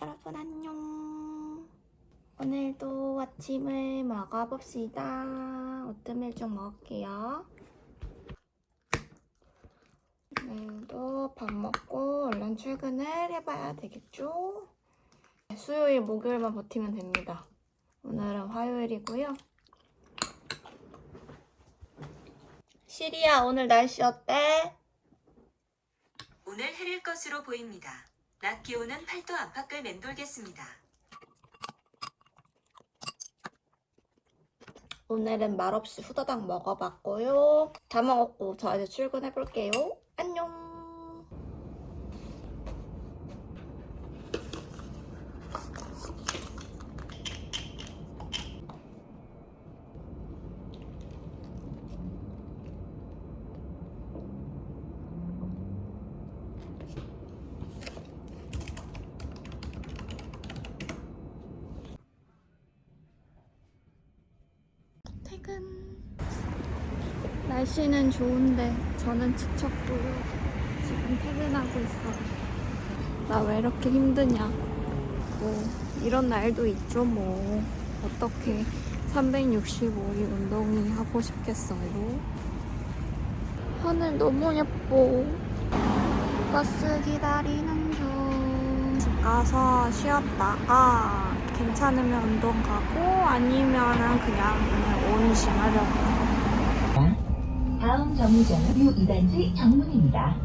여러분 안녕. 오늘도 아침을 먹어봅시다. 오트밀 좀 먹을게요. 오늘도 밥 먹고 얼른 출근을 해봐야 되겠죠? 수요일, 목요일만 버티면 됩니다. 오늘은 화요일이고요. 시리야, 오늘 날씨 어때? 오늘 해릴 것으로 보입니다. 낮 기온은 8도 안팎을 맴돌겠습니다. 오늘은 말없이 후다닥 먹어봤고요. 다 먹었고 저 이제 출근해볼게요. 안녕. 퇴근. 날씨는 좋은데 저는 지쳤고요. 지금 퇴근하고 있어요. 나 왜 이렇게 힘드냐. 뭐 이런 날도 있죠 뭐. 어떻게 365일 운동이 하고 싶겠어요. 하늘 너무 예뻐. 버스 기다리는 중. 집 가서 쉬었다가 괜찮으면 운동 가고 아니면은 그냥 오늘 온심 하려고. 다음 정류장은 유 2단지 정문입니다.